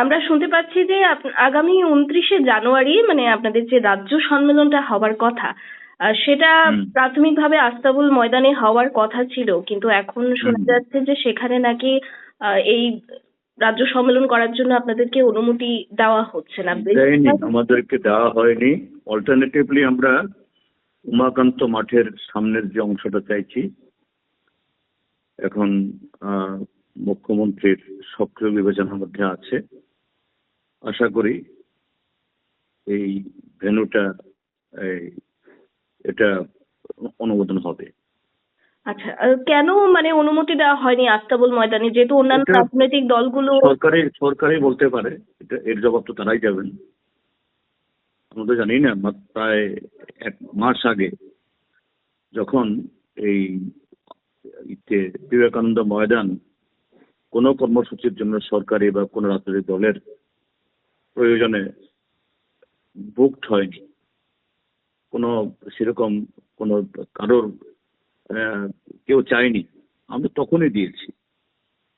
আমরা শুনতে পাচ্ছি যে আগামী উনত্রিশে জানুয়ারি মানে আপনাদের যে রাজ্য সম্মেলনটা হবার কথা সেটা প্রাথমিকভাবে আস্তাবল ময়দানে হওয়ার কথা ছিল কিন্তু এখন শোনা যাচ্ছে যে সেখানে নাকি এই রাজ্য সম্মেলন করার জন্য আপনাদেরকে অনুমতি দেওয়া হচ্ছে না। আমাদেরকে দেওয়া হয়নি। অল্টারনেটিভলি আমরা উমাকান্ত মাঠের সামনের যে অংশটা চাইছি এখন মুখ্যমন্ত্রীর সক্রিয় বিবেচনার মধ্যে আছে। আশা করি এই ভেন্যুটা এই, এটা অনুমোদন হবে। আচ্ছা কেন মানে অনুমতি দেওয়া হয়নি আস্তাবল ময়দানে? যেহেতু অন্যান্য রাজনৈতিক দলগুলো সরকারি সরকারি বলতে পারে এটা এর জবাব তো তারাই যাবেন আমরা তো জানি না প্রায় এক মাস আগে যখন এই বিবেকানন্দ ময়দান কোনো কর্মসূচির জন্য সরকারি বা কোনো রাজনৈতিক দলের প্রয়োজনে বুকড হয়নি। কোনো সেরকম কোনো কারোর কেউ চায়নি। আমরা তখনই দিয়েছি।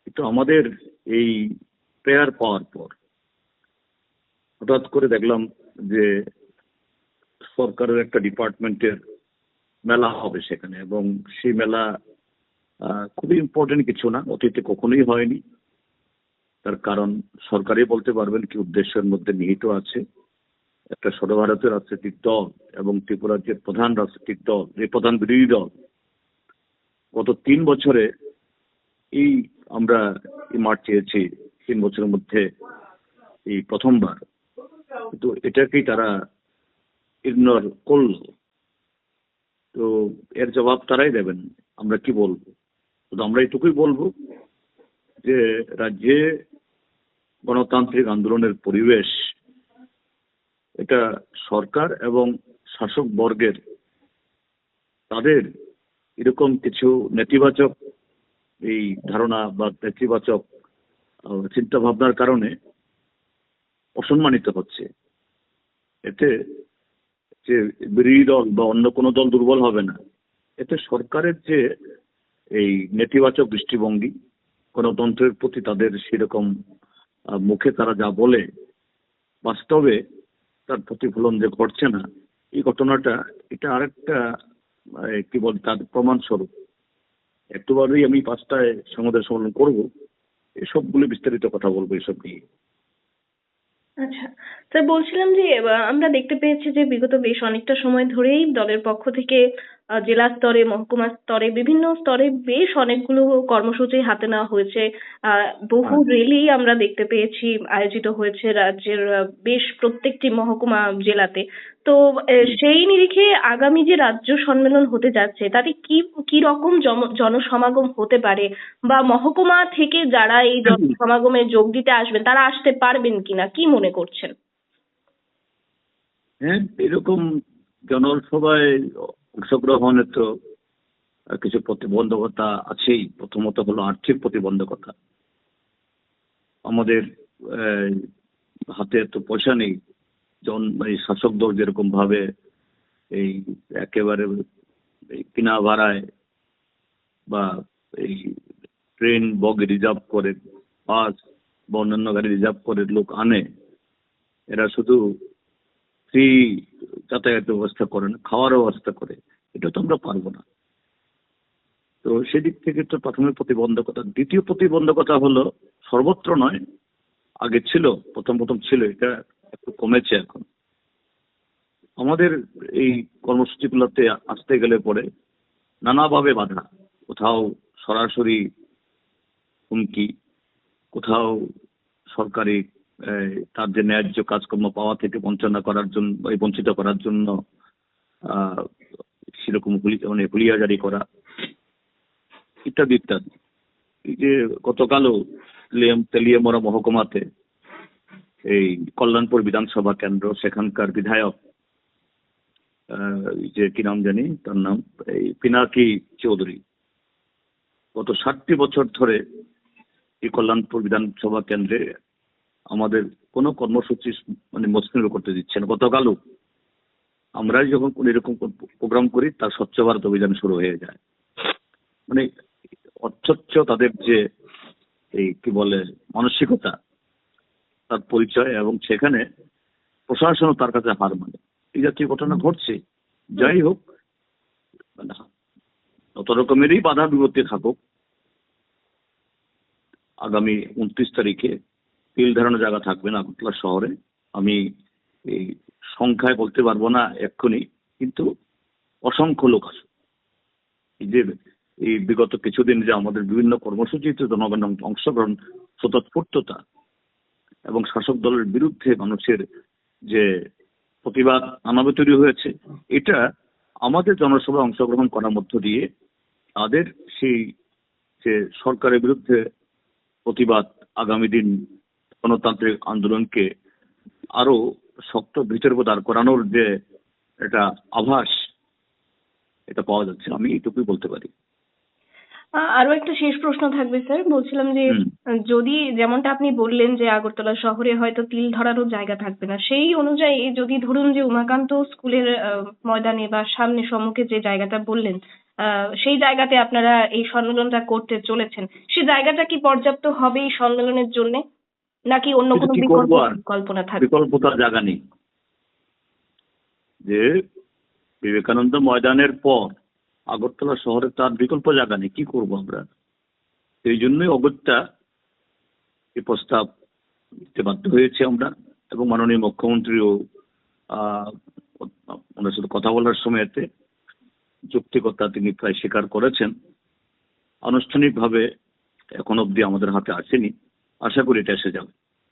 কিন্তু আমাদের এই প্রেয়ার পাওয়ার পর হঠাৎ করে দেখলাম যে সরকারের একটা ডিপার্টমেন্টের মেলা হবে সেখানে এবং সেই মেলা খুবই ইম্পর্টেন্ট কিছু না। অতীতে কখনোই হয়নি। তার কারণ সরকারই বলতে পারবেন কি উদ্দেশ্যের মধ্যে নিহিত আছে। একটা সর্বভারতীয় রাজনৈতিক দল এবং ত্রিপুরার যে প্রধান রাজনৈতিক দল যে প্রধান বিরোধী দল। গত তিন বছরে এই আমরা মাঠ চেয়েছি, তিন বছরের মধ্যে এই প্রথমবার। কিন্তু এটাকেই তারা ইগনোর করল। তো এর জবাব তারাই দেবেন, আমরা কি বলব? শুধু আমরা এটুকুই বলব যে রাজ্যে গণতান্ত্রিক আন্দোলনের পরিবেশ, এটা সরকার এবং শাসক বর্গের তাদের এরকম কিছু নেতিবাচক এই ধারণা বা নেতিবাচক চিন্তা ভাবনার কারণে অসম্মানিত হচ্ছে। এতে যে বিরোধী দল বা অন্য কোনো দল দুর্বল হবে না। এতে সরকারের যে এই নেতিবাচক দৃষ্টিভঙ্গি, গণতন্ত্রের প্রতি তাদের সেরকম মুখে তারা যা বলে, বাস্তবে তার প্রতিফলন যে ঘটছে না, এই ঘটনাটা এটা আরেকটা কি বল, তার প্রমাণস্বরূপ। একটুবারই আমি পাঁচটায় সংবাদের সম্মেলন করব, এসবগুলো বিস্তারিত কথা বলব এসব নিয়ে। আচ্ছা স্যার বলছিলাম যে আমরা দেখতে পেয়েছি যে বিগত বেশ অনেকটা সময় ধরেই দলের পক্ষ থেকে জেলা স্তরে মহকুমা স্তরে বিভিন্ন স্তরে বেশ অনেকগুলো কর্মসূচি হাতে নেওয়া হয়েছে। আহ, বহু হ্যাঁ। রেলি আমরা দেখতে পেয়েছি আয়োজিত হয়েছে রাজ্যের বেশ প্রত্যেকটি মহকুমা জেলাতে। তো সেই নিরিখে আগামী যে রাজ্য সম্মেলন হতে যাচ্ছে তাতে কি কি রকম জনসমাগম হতে পারে? বা মহকুমা থেকে যারা এই জনসমাগমে যোগ দিতে আসবেন তারা আসতে পারবেন কিনা? কি মনে করছেন? হ্যাঁ এরকম জনসভায় অংশগ্রহণের তো কিছু প্রতিবন্ধকতা আছেই। প্রথমত হলো আর্থিক প্রতিবন্ধকতা। আমাদের হাতে তো পয়সা নেই। যেমন এই শাসক দল যেরকম ভাবে এই একেবারে কিনা ভাড়ায় বা এই ট্রেন, বগি রিজার্ভ করে, বাস বা অন্যান্য গাড়ি রিজার্ভ করে লোক আনে, এরা শুধু ফ্রি যাতায়াত ব্যবস্থা করে না খাওয়ার ব্যবস্থা করে, এটা তো আমরা পারব না। তো সেদিক থেকে তো প্রাথমিক প্রতিবন্ধকতা, দ্বিতীয় প্রতিবন্ধকতা হলো সর্বত্র নয়, আগে ছিল, প্রথম প্রথম ছিল, এটা একটু কমেছে এখন। আমাদের এই কর্মসূচিগুলোতে আসতে গেলে পরে নানাভাবে বাধা, কোথাও সরাসরি হুমকি, কোথাও সরকারি তার যে ন্যায্য কাজকর্ম পাওয়া থেকে বঞ্চনা করার জন্য বঞ্চিত করার জন্য সেরকম মানে হুলিয়াজারি করা, ইত্যাদি ইত্যাদি। এই যে গতকালও তেলিয়াম- তেলিয়ামরা মহকুমাতে এই কল্যাণপুর বিধানসভা কেন্দ্র, সেখানকার বিধায়ক যে কি নাম জানি, তার নাম, এই পিনাকি চৌধুরী। গত ষাটটি বছর ধরে এই কল্যাণপুর বিধানসভা কেন্দ্রে আমাদের কোনো কর্মসূচি মানে মসৃণ করতে দিচ্ছে না। গতকালও আমরা যখন কোনো এরকম প্রোগ্রাম করি তার স্বচ্ছ ভারত অভিযান শুরু হয়ে যায়। মানে অথচ তাদের যে এই কি বলে, মানসিকতা, তার পরিচয় এবং সেখানে প্রশাসনও তার কাছে হার মানে। এই জাতীয় ঘটনা ঘটছে। যাই হোক মানে যত রকমেরই বাধা বিপত্তি থাকুক, আগামী উনত্রিশ তারিখে তিল ধারণের জায়গা থাকবে না আগরতলা শহরে। আমি এই সংখ্যায় বলতে পারব না এক্ষুনি, কিন্তু অসংখ্য লোক আছে। যে, এই বিগত কিছুদিন যে আমাদের বিভিন্ন কর্মসূচিতে জনগণের অংশগ্রহণ, স্বতঃস্ফূর্ততা এবং শাসক দলের বিরুদ্ধে মানুষের যে প্রতিবাদ আনাবে তৈরি হয়েছে, এটা আমাদের জনসভায় অংশগ্রহণ করার মধ্য দিয়ে তাদের সেই যে সরকারের বিরুদ্ধে প্রতিবাদ আগামী দিন গণতান্ত্রিক আন্দোলনকে আরও শক্ত ভিতরে দাঁড় করানোর যে একটা আভাস এটা পাওয়া যাচ্ছে। আমি এইটুকুই বলতে পারি। আরও একটা শেষ প্রশ্ন থাকবে স্যার। বলছিলাম যে যদি যেমনটা আপনি বললেন যে আগরতলা শহরে হয়তো তিল ধরারও জায়গা থাকবে না সেই অনুযায়ী যদি ধরুন যে উমাকান্ত স্কুলের ময়দানে বা সামনে সম্মুখে যে জায়গাটা বললেন আহ, সেই জায়গাতে আপনারা এই সম্মেলনটা করতে চলেছেন। সেই জায়গাটা কি পর্যাপ্ত হবে এই সম্মেলনের জন্য? নাকি অন্য কোনো কি বিকল্প করব আর? কল্পনা থাকবে? বিকল্প তার জায়গা নেই। যে বিবেকানন্দ ময়দানের পর আগরতলা শহরে তার বিকল্প জায়গা নেই কি করব আমরা? সেই জন্যই অগত্যা এই প্রস্তাব দিতে বাধ্য হয়েছে আমরা এবং মাননীয় মুখ্যমন্ত্রীও আহ, ওনার সাথে কথা বলার সময়তে যৌক্তিকতা তিনি প্রায় স্বীকার করেছেন। আনুষ্ঠানিকভাবে এখন অবধি আমাদের হাতে আসেনি। আশা করি এটা এসে যাবে।